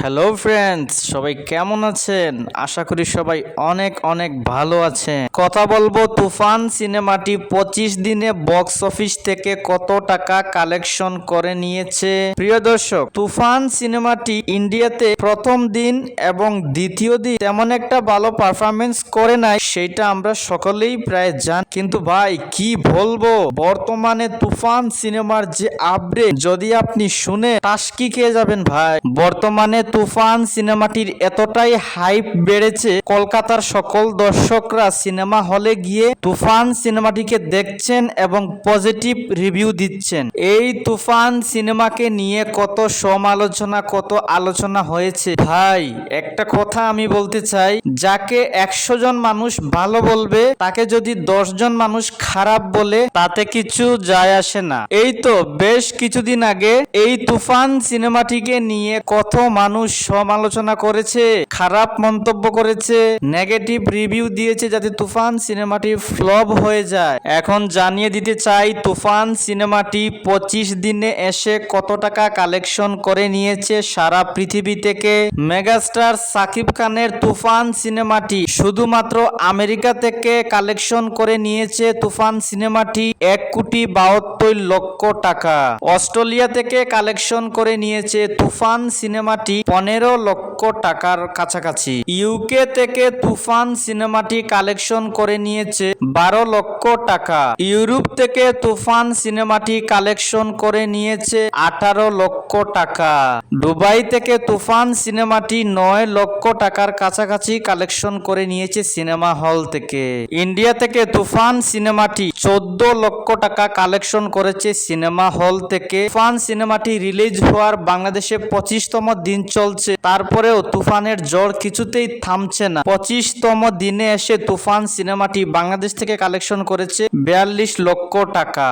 Hello friends সবাই কেমন আছেন? আশা করি সবাই অনেক অনেক ভালো আছেন। কথা বলব তুফান সিনেমাটি পঁচিশ দিনে বক্স অফিস থেকে কত টাকা কালেকশন করে নিয়েছে? প্রিয় দর্শক, তুফান সিনেমাটি ইন্ডিয়াতে প্রথম দিন এবং দ্বিতীয় দিন তেমন একটা ভালো পারফরমেন্স করে নাই, সেটা আমরা সকলেই প্রায় জান। কিন্তু ভাই, কি বলব? বর্তমানে তুফান সিনেমার যে আপডেট যদি আপনি শুনে টাসকি খেয়ে যাবেন ভাই? বর্তমানে তুফান সিনেমাটির এতটাই হাইপ বেড়েছে, কলকাতার সকল দর্শকরা সিনেমা হলে গিয়ে তুফান সিনেমাটিকে দেখছেন এবং পজিটিভ রিভিউ দিচ্ছেন। এই তুফান সিনেমাকে নিয়ে কত সমালোচনা, কত আলোচনা হয়েছে। ভাই, একটা কথা আমি বলতে চাই, যাকে একশো জন মানুষ ভালো বলবে, তাকে যদি দশ জন মানুষ খারাপ বলে, তাতে কিছু যায় আসে না। এই তো বেশ কিছুদিন আগে এই তুফান সিনেমাটিকে নিয়ে কত মানুষ সমালোচনা করেছে, খারাপ মন্তব্য করেছে নেগেটিভ রিভিউ দিয়েছে যাতে তুফান সিনেমাটি ফ্লপ হয়ে যায়। এখন জানিয়ে দিতে চাই, তুফান সিনেমাটি পঁচিশ দিনে এসে কত টাকা কালেকশন করে নিয়েছে সারা পৃথিবী থেকে? মেগাস্টার সাকিব খানের তুফান সিনেমাটি শুধুমাত্র আমেরিকা থেকে কালেকশন করে নিয়েছে তুফান সিনেমাটি এক কোটি বাহাত্তর লক্ষ টাকা। অস্ট্রেলিয়া থেকে কালেকশন করে নিয়েছে তুফান সিনেমাটি পনেরো লক্ষ টাকার কাছাকাছি। ইউকে থেকে তুফান সিনেমাটি কালেকশন করে নিয়েছে বারো লক্ষ টাকা। ইউরোপ থেকে তুফান সিনেমাটি কালেকশন করে নিয়েছে আঠারো লক্ষ টাকা। দুবাই থেকে তুফান সিনেমাটি নয় লক্ষ টাকার কাছাকাছি কালেকশন করে নিয়েছে সিনেমা হল থেকে। ইন্ডিয়া থেকে তুফান সিনেমাটি চোদ্দ লক্ষ টাকা কালেকশন করেছে সিনেমা হল থেকে। তুফান সিনেমাটি রিলিজ হওয়ার বাংলাদেশে পঁচিশতম দিন চলছে। তারপরেও তুফানের জ্বর কিছুতেই থামছে না। পঁচিশতম দিনে এসে তুফান সিনেমাটি বাংলাদেশ থেকে কালেকশন করেছে বিয়াল্লিশ লক্ষ টাকা।